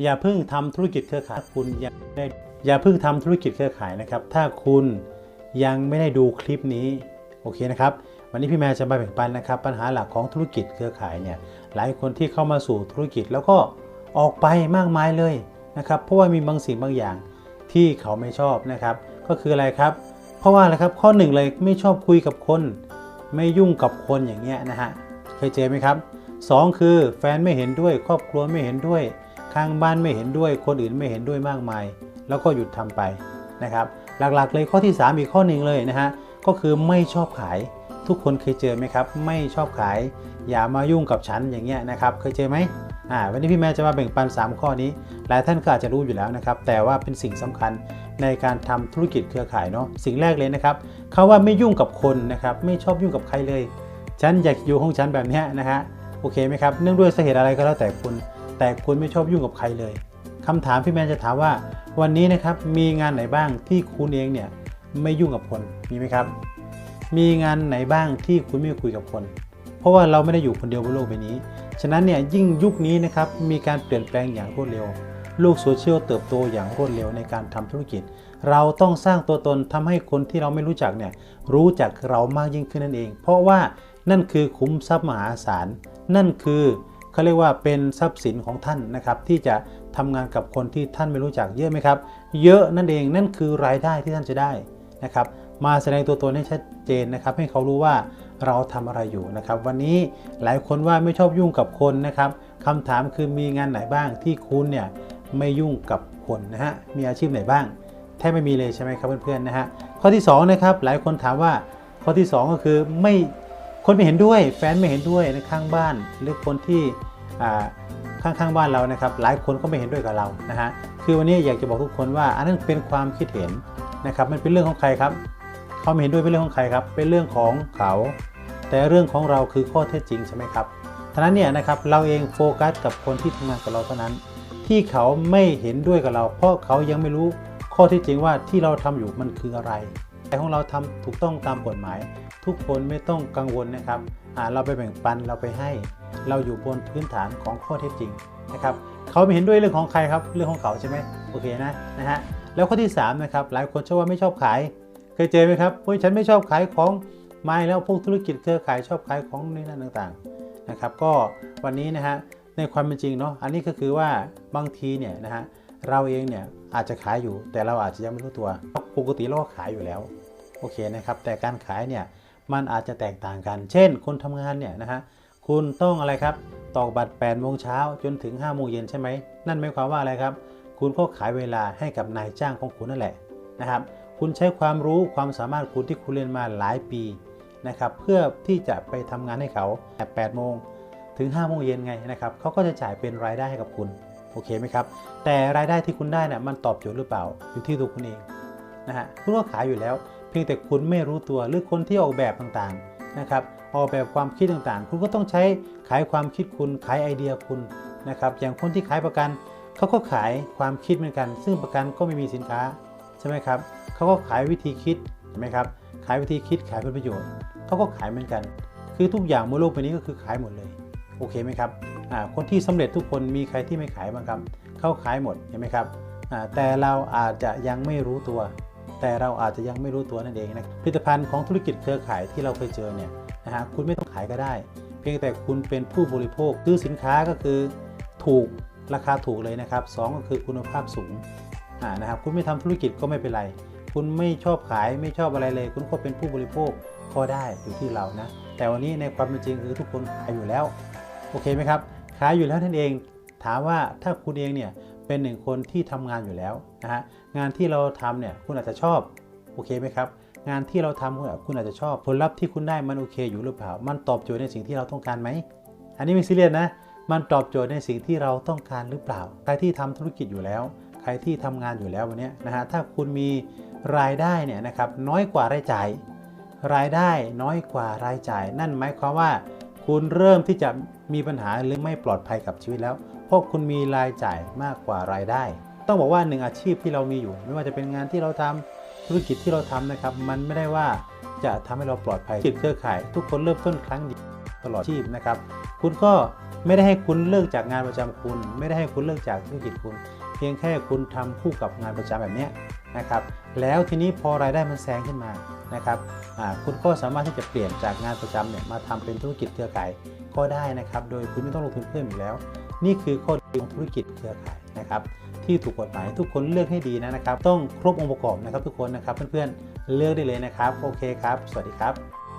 อย่าเพิ่งทำธุรกิจเครือข่ายคุณยังไม่ได้อย่าเพิ่งทำธุรกิจเครือข่ายนะครับ ถ้าคุณยังไม่ได้ดูคลิปนี้โอเคนะครับ วันนี้พี่แมวจะมาแบ่งปันนะครับ ปัญหาหลักของธุรกิจเครือข่ายเนี่ยหลายคนที่เข้ามาสู่ธุรกิจแล้วก็ออกไปมากมายเลยนะครับ เพราะว่ามีบางสิ่งบางอย่างที่เขาไม่ชอบนะครับ ก็คืออะไรครับ เพราะว่าอะไรครับข้อหนึ่งเลยไม่ชอบคุยกับคน ไม่ยุ่งกับคนอย่างเงี้ยนะฮะเคยเจอไหมครับสองคือแฟนไม่เห็นด้วยครอบครัวไม่เห็นด้วย ข้างบ้านไม่เห็นด้วย คนอื่นไม่เห็นด้วยมากมาย แล้วก็หยุดทำไปนะครับ หลักๆเลยข้อที่ 3 อีกข้อหนึ่งเลยนะฮะก็คือไม่ชอบขายทุกคนเคยเจอไหมครับ ไม่ชอบขาย อย่ามายุ่งกับฉันอย่างเงี้ยนะครับเคยเจอไหมอ่าวันนี้พี่แม่จะมาแบ่งปัน 3 ข้อนี้ หลายท่านก็อาจจะรู้อยู่แล้วนะครับ แต่ว่าเป็นสิ่งสำคัญในการทำธุรกิจเครือข่ายเนาะสิ่งแรกเลยนะครับเขาว่าไม่ยุ่งกับคนนะครับไม่ชอบยุ่งกับใครเลย ฉันอยากอยู่ของฉันแบบนี้นะฮะโอเคไหมครับเนื่องด้วยสาเหตุอะไรก็แล้วแต่คุณ แต่คุณไม่ชอบยุ่งกับใครเลยคำถามพี่แมนจะถามว่า วันนี้นะครับมีงานไหนบ้างที่คุณเองเนี่ยไม่ยุ่งกับคนมีไหมครับ มีงานไหนบ้างที่คุณไม่คุยกับคน เพราะว่าเราไม่ได้อยู่คนเดียวบนโลกใบนี้ ฉะนั้นเนี่ยยิ่งยุคนี้นะครับมีการเปลี่ยนแปลงอย่างรวดเร็วโลกโซเชียลเติบโตอย่างรวดเร็วในการทำธุรกิจ เราต้องสร้างตัวตนทำให้คนที่เราไม่รู้จักเนี่ยรู้จักเรามากยิ่งขึ้นนั่นเอง เพราะว่านั่นคือคุ้มทรัพย์มหาศาลนั่นคือ เขาเรียกว่าเป็นทรัพย์สินของท่านนะครับที่จะทำงานกับคนที่ท่านไม่รู้จักเยอะไหมครับ เยอะนั่นเองนั่นคือรายได้ที่ท่านจะได้นะครับ มาแสดงตัวตนให้ชัดเจนนะครับ ให้เขารู้ว่าเราทำอะไรอยู่นะครับ วันนี้หลายคนว่าไม่ชอบยุ่งกับคนนะครับคำถามคือมีงานไหนบ้างที่คุณเนี่ยไม่ยุ่งกับคนนะฮะมีอาชีพไหนบ้าง แทบไม่มีเลยใช่ไหมครับเพื่อนๆนะฮะข้อที่2นะครับหลายคนถามว่าข้อที่ 2 ก็คือไม่ คนไม่เห็นด้วยแฟนไม่เห็นด้วยในข้างบ้าน หรือคนที่อ่าข้างๆบ้านเรานะครับ หลายคนก็ไม่เห็นด้วยกับเรานะฮะคือวันนี้อยากจะบอกทุกคนว่า อันนั้นเป็นความคิดเห็นนะครับมันเป็นเรื่องของใครครับเขาไม่เห็นด้วยเป็นเรื่องของใครครับ เป็นเรื่องของเขา แต่เรื่องของเราคือข้อเท็จจริงใช่ไหมครับฉะนั้นเนี่ยนะครับเราเองโฟกัสกับคนที่ทำงานกับเราเท่านั้น ที่เขาไม่เห็นด้วยกับเรา เพราะเขายังไม่รู้ข้อเท็จจริงว่าที่เราทำอยู่มันคืออะไร แต่ของเราทำถูกต้องตามกฎหมาย ทุกคนไม่ต้องกังวลนะครับเราไปแบ่งปันเราไปให้ เราอยู่บนพื้นฐานของข้อเท็จจริงนะครับเขาไม่เห็นด้วยเรื่องของใครครับเรื่องของเขาใช่ไหมโอเคนะนะฮะแล้วข้อที่สามนะครับหลายคนเชื่อว่าไม่ชอบขาย เคยเจอไหมครับเฮ้ยฉันไม่ชอบขายของไม่แล้วพวกธุรกิจเครือข่ายชอบขายของนี่นั่นต่างๆนะครับก็วันนี้นะฮะในความเป็นจริงเนาะอันนี้ก็คือว่าบางทีเนี่ยนะฮะเราเองเนี่ยอาจจะขายอยู่แต่เราอาจจะยังไม่รู้ตัว ปกติเราก็ขายอยู่แล้ว โอเคนะครับ แต่การขายเนี่ยมันอาจจะแตกต่างกัน เช่น คนทำงานเนี่ยนะฮะคุณต้องอะไรครับตอกบัตร8โมงเช้าจนถึง5โมงเย็นใช่ไหมนั่นหมายความว่าอะไรครับ คุณก็ขายเวลาให้กับนายจ้างของคุณนั่นแหละนะครับ คุณใช้ความรู้ความสามารถคุณที่คุณเรียนมาหลายปีนะครับเพื่อที่จะไปทำงานให้เขาแต่8โมงถึง5โมงเย็นไงนะครับเขาก็จะจ่ายเป็นรายได้ให้กับคุณโอเคไหมครับ แต่รายได้ที่คุณได้นะ่ะมันตอบโจทย์หรือเปล่าอยู่ที่ตัวคุณเองนะฮะคุณก็ขายอยู่แล้ว เพียงแต่คุณไม่รู้ตัวหรือคนที่ออกแบบต่างๆนะครับออกแบบความคิดต่างๆ คุณก็ต้องใช้ขายความคิดคุณขายไอเดียคุณนะครับอย่างคนที่ขายประกันเขาก็ขายความคิดเหมือนกัน ซึ่งประกันก็ไม่มีสินค้าใช่ไหมครับเขาก็ขายวิธีคิดเห็นไหมครับขายวิธีคิดขายผลประโยชน์เขาก็ขายเหมือนกัน คือทุกอย่างบนโลกใบนี้ก็คือขายหมดเลยโอเคไหมครับคนที่สำเร็จทุกคนมีใครที่ไม่ขายบ้างครับเขาขายหมดเห็นไหมครับแต่เราอาจจะยังไม่รู้ตัว แต่เราอาจจะยังไม่รู้ตัวนั่นเองนะผลิตภัณฑ์ของธุรกิจเครือข่ายที่เราเคยเจอเนี่ยนะฮะคุณไม่ต้องขายก็ได้ เพียงแต่คุณเป็นผู้บริโภคซื้อสินค้าก็คือถูกราคาถูกเลยนะครับสองก็คือคุณภาพสูงอ่านะครับคุณไม่ทำธุรกิจก็ไม่เป็นไร คุณไม่ชอบขายไม่ชอบอะไรเลย คุณก็เป็นผู้บริโภคก็ได้อยู่ที่เรานะแต่วันนี้ในความเป็นจริงคือทุกคนขายอยู่แล้วโอเคไหมครับขายอยู่แล้วนั่นเอง ถามว่าถ้าคุณเองเนี่ย เป็นหนึ่งคนที่ทำงานอยู่แล้วนะฮะงานที่เราทำเนี่ยคุณอาจจะชอบโอเคไหมครับงานที่เราทำคุณคุณอาจจะชอบผลลัพธ์ที่คุณได้มันโอเคอยู่หรือเปล่า มันตอบโจทย์ในสิ่งที่เราต้องการไหม อันนี้ไม่ซีเรียสนะ มันตอบโจทย์ในสิ่งที่เราต้องการหรือเปล่า ใครที่ทำธุรกิจอยู่แล้ว ใครที่ทำงานอยู่แล้ววันนี้นะฮะ ถ้าคุณมีรายได้เนี่ยนะครับน้อยกว่ารายจ่าย รายได้น้อยกว่ารายจ่าย นั่นหมายความว่า คุณเริ่มที่จะมีปัญหาหรือไม่ปลอดภัยกับชีวิตแล้ว ราะคุณมีรายจ่ายมากกว่ารายได้ ต้องบอกว่าหนึ่งอาชีพที่เรามีอยู่ ไม่ว่าจะเป็นงานที่เราทำธุรกิจที่เราทำนะครับ มันไม่ได้ว่าจะทำให้เราปลอดภัยจิตเครือข่าย ทุกคนเริ่มต้นครั้งเดียวตลอดชีพนะครับ คุณก็ไม่ได้ให้คุณเลิกจากงานประจำคุณ ไม่ได้ให้คุณเลิกจากธุรกิจคุณ เพียงแค่คุณทำคู่กับงานประจำแบบนี้นะครับ แล้วทีนี้พอรายได้มันแซงขึ้นมานะครับคุณก็สามารถที่จะเปลี่ยนจากงานประจำเนี่ยมาทำเป็นธุรกิจเครือข่ายก็ได้นะครับ โดยคุณไม่ต้องลงทุนเพิ่มอีกแล้ว นี่คือข้อดีของธุรกิจเครือข่ายนะครับที่ถูกกฎหมายทุกคนเลือกให้ดีนะครับ ต้องครบองค์ประกอบนะครับทุกคนนะครับเพื่อนๆเลือกได้เลยนะครับ โอเคครับ สวัสดีครับ